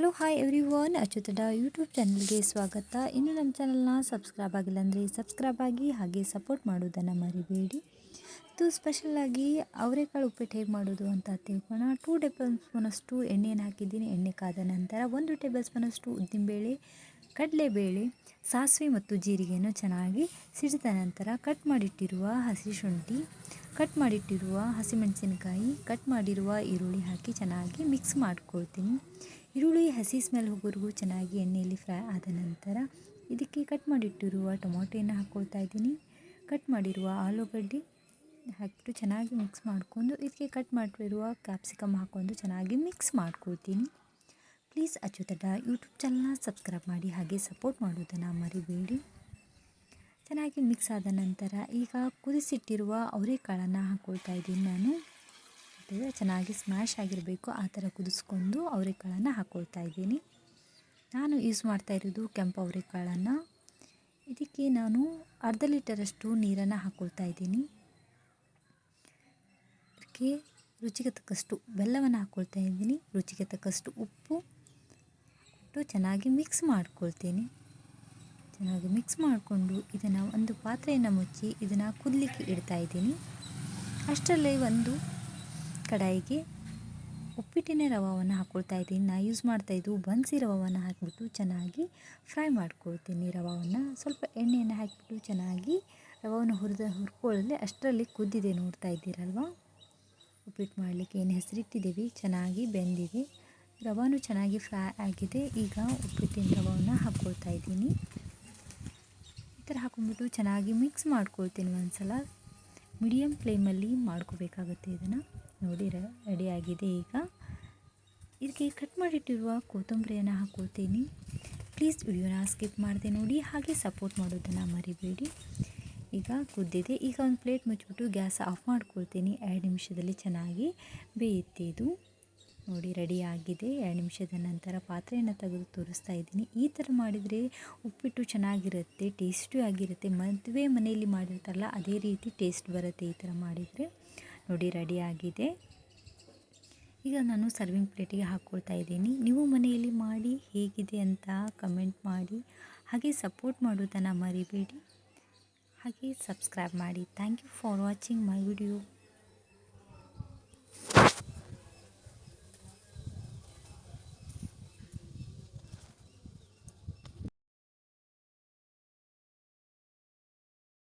Hello, hi everyone ಅಚ್ಯುತಡ YouTube ಚಾನಲ್ಗೆ ಸ್ವಾಗತ. ಇನ್ನು ನಮ್ಮ ಚಾನಲ್ನ ಸಬ್ಸ್ಕ್ರೈಬ್ ಆಗಿಲ್ಲ ಅಂದರೆ ಸಬ್ಸ್ಕ್ರೈಬ್ ಆಗಿ ಹಾಗೆ ಸಪೋರ್ಟ್ ಮಾಡೋದನ್ನು ಮರಿಬೇಡಿ. ಇದು ಸ್ಪೆಷಲಾಗಿ ಅವರೆಕಾಳು ಉಪ್ಪಿಟ್ಟು ಹೇಗೆ ಮಾಡೋದು ಅಂತ ತಿಳ್ಕೊಳ ಟೂ ಟೇಬಲ್ ಸ್ಪೂನಷ್ಟು ಎಣ್ಣೆಯನ್ನು ಹಾಕಿದ್ದೀನಿ. ಎಣ್ಣೆ ಕಾದ ನಂತರ ಒಂದು ಟೇಬಲ್ ಸ್ಪೂನಷ್ಟು ಉದ್ದಿನಬೇಳೆ, ಕಡಲೆಬೇಳೆ, ಸಾಸಿವೆ ಮತ್ತು ಜೀರಿಗೆಯನ್ನು ಚೆನ್ನಾಗಿ ಸಿಡಿದ ನಂತರ ಕಟ್ ಮಾಡಿಟ್ಟಿರುವ ಹಸಿ ಶುಂಠಿ ಕಟ್ ಮಾಡಿಟ್ಟಿರುವ ಹಸಿಮೆಣಸಿನಕಾಯಿ ಕಟ್ ಮಾಡಿರುವ ಈರುಳ್ಳಿ ಹಾಕಿ ಚೆನ್ನಾಗಿ ಮಿಕ್ಸ್ ಮಾಡ್ಕೊಳ್ತೀನಿ. ಈರುಳ್ಳಿ, ಹಸಿ ಸ್ಮೆಲ್ ಹೋಗೋವರೆಗೂ ಚೆನ್ನಾಗಿ ಎಣ್ಣೆಯಲ್ಲಿ ಫ್ರೈ ಆದ ನಂತರ ಇದಕ್ಕೆ ಕಟ್ ಮಾಡಿಟ್ಟಿರುವ ಟೊಮೊಟೊಯನ್ನು ಹಾಕ್ಕೊಳ್ತಾ ಇದ್ದೀನಿ. ಕಟ್ ಮಾಡಿರುವ ಆಲೂಗಡ್ಡೆ ಹಾಕಿಬಿಟ್ಟು ಚೆನ್ನಾಗಿ ಮಿಕ್ಸ್ ಮಾಡಿಕೊಂಡು ಇದಕ್ಕೆ ಕಟ್ ಮಾಡಿರುವ ಕ್ಯಾಪ್ಸಿಕಮ್ ಹಾಕ್ಕೊಂಡು ಚೆನ್ನಾಗಿ ಮಿಕ್ಸ್ ಮಾಡ್ಕೊಳ್ತೀನಿ. ಪ್ಲೀಸ್ ಅಚ್ಚುತಡ ಯೂಟ್ಯೂಬ್ ಚಾನಲ್ನ ಸಬ್ಸ್ಕ್ರೈಬ್ ಮಾಡಿ ಹಾಗೆ ಸಪೋರ್ಟ್ ಮಾಡೋದನ್ನು ಮರಿಬೇಡಿ. ಚೆನ್ನಾಗಿ ಮಿಕ್ಸ್ ಆದ ನಂತರ ಈಗ ಕುದಿಸಿಟ್ಟಿರುವ ಅವರೆಕಾಳನ್ನು ಹಾಕ್ಕೊಳ್ತಾ ಇದ್ದೀನಿ ನಾನು. ಚೆನ್ನಾಗಿ ಸ್ಮ್ಯಾಶ್ ಆಗಿರಬೇಕು. ಆ ಥರ ಕುದಿಸ್ಕೊಂಡು ಅವರೆಕಾಳನ್ನು ಹಾಕ್ಕೊಳ್ತಾ ಇದ್ದೀನಿ. ನಾನು ಯೂಸ್ ಮಾಡ್ತಾ ಇರೋದು ಕೆಂಪು ಅವರೆಕಾಳನ್ನು. ಇದಕ್ಕೆ ನಾನು ಅರ್ಧ ಲೀಟರಷ್ಟು ನೀರನ್ನು ಹಾಕ್ಕೊಳ್ತಾ ಇದ್ದೀನಿ. ಇದಕ್ಕೆ ರುಚಿಗೆ ತಕ್ಕಷ್ಟು ಬೆಲ್ಲವನ್ನು ಹಾಕ್ಕೊಳ್ತಾ ಇದ್ದೀನಿ. ರುಚಿಗೆ ತಕ್ಕಷ್ಟು ಉಪ್ಪು ಇಟ್ಟು ಚೆನ್ನಾಗಿ ಮಿಕ್ಸ್ ಮಾಡ್ಕೊಳ್ತೀನಿ. ಚೆನ್ನಾಗಿ ಮಿಕ್ಸ್ ಮಾಡಿಕೊಂಡು ಇದನ್ನು ಒಂದು ಪಾತ್ರೆಯನ್ನು ಮುಚ್ಚಿ ಇದನ್ನು ಕುದಲಿಕ್ಕೆ ಇಡ್ತಾ ಇದ್ದೀನಿ. ಅಷ್ಟರಲ್ಲೇ ಒಂದು ಕಡಾಯಿಗೆ ಉಪ್ಪಿಟ್ಟಿನ ರವವನ್ನು ಹಾಕ್ಕೊಳ್ತಾ ಇದ್ದೀನಿ. ನಾ ಯೂಸ್ ಮಾಡ್ತಾಯಿದ್ದು ಬನ್ಸಿ ರವವನ್ನು ಹಾಕಿಬಿಟ್ಟು ಚೆನ್ನಾಗಿ ಫ್ರೈ ಮಾಡ್ಕೊಳ್ತೀನಿ. ರವವನ್ನು ಸ್ವಲ್ಪ ಎಣ್ಣೆಯನ್ನು ಹಾಕಿಬಿಟ್ಟು ಚೆನ್ನಾಗಿ ರವವನ್ನು ಹುರಿದ ಹುರ್ಕೊಳ್ಳಲೆ ಅಷ್ಟರಲ್ಲಿ ಕುದ್ದಿದೆ ನೋಡ್ತಾ ಇದ್ದೀರಲ್ವ? ಉಪ್ಪಿಟ್ಟು ಮಾಡಲಿಕ್ಕೆ ಏನು ಹೆಸರಿಟ್ಟಿದ್ದೀವಿ? ಚೆನ್ನಾಗಿ ಬೆಂದಿದೆ. ರವಾನು ಚೆನ್ನಾಗಿ ಫ್ರೈ ಆಗಿದೆ. ಈಗ ಉಪ್ಪಿಟ್ಟಿನ ರವವನ್ನು ಹಾಕ್ಕೊಳ್ತಾ ಇದ್ದೀನಿ. ಈ ಥರ ಹಾಕೊಂಡ್ಬಿಟ್ಟು ಚೆನ್ನಾಗಿ ಮಿಕ್ಸ್ ಮಾಡ್ಕೊಳ್ತೀನಿ ಒಂದು ಸಲ ಮೀಡಿಯಮ್ ಫ್ಲೇಮಲ್ಲಿ ಮಾಡ್ಕೋಬೇಕಾಗುತ್ತೆ ಇದನ್ನು. ನೋಡಿ ರೆಡಿ ಆಗಿದೆ ಈಗ. ಇದಕ್ಕೆ ಕಟ್ ಮಾಡಿಟ್ಟಿರುವ ಕೊತ್ತಂಬರಿಯನ್ನು ಹಾಕ್ಕೊಳ್ತೀನಿ ಪ್ಲೀಸ್ ವಿಡಿಯೋನ ಸ್ಕಿಪ್ ಮಾಡಿದೆ ನೋಡಿ, ಹಾಗೆ ಸಪೋರ್ಟ್ ಮಾಡೋದನ್ನು ಮರಿಬೇಡಿ. ಈಗ ಕುದ್ದಿದೆ. ಈಗ ಒಂದು ಪ್ಲೇಟ್ ಮುಚ್ಚಿಬಿಟ್ಟು ಗ್ಯಾಸ್ ಆಫ್ ಮಾಡ್ಕೊಳ್ತೀನಿ. ಎರಡು ನಿಮಿಷದಲ್ಲಿ ಚೆನ್ನಾಗಿ ಬೇಯುತ್ತೆ ಇದು. ನೋಡಿ ರೆಡಿ ಆಗಿದೆ. ಎರಡು ನಿಮಿಷದ ನಂತರ ಪಾತ್ರೆಯನ್ನು ತೆಗೆದು ತೋರಿಸ್ತಾ ಇದ್ದೀನಿ. ಈ ಥರ ಮಾಡಿದರೆ ಉಪ್ಪಿಟ್ಟು ಚೆನ್ನಾಗಿರುತ್ತೆ, ಟೇಸ್ಟು ಆಗಿರುತ್ತೆ. ಮದುವೆ ಮನೆಯಲ್ಲಿ ಮಾಡಿರ್ತಾರಲ್ಲ, ಅದೇ ರೀತಿ ಟೇಸ್ಟ್ ಬರುತ್ತೆ ಈ ಥರ ಮಾಡಿದರೆ. ನೋಡಿ ರೆಡಿ ಆಗಿದೆ. ಈಗ ನಾನು ಸರ್ವಿಂಗ್ ಪ್ಲೇಟಿಗೆ ಹಾಕ್ಕೊಳ್ತಾ ಇದ್ದೀನಿ. ನೀವು ಮನೆಯಲ್ಲಿ ಮಾಡಿ ಹೇಗಿದೆ ಅಂತ ಕಮೆಂಟ್ ಮಾಡಿ. ಹಾಗೆ ಸಪೋರ್ಟ್ ಮಾಡೋದನ್ನು ಮರಿಬೇಡಿ. ಹಾಗೆ ಸಬ್ಸ್ಕ್ರೈಬ್ ಮಾಡಿ. Thank you for watching my video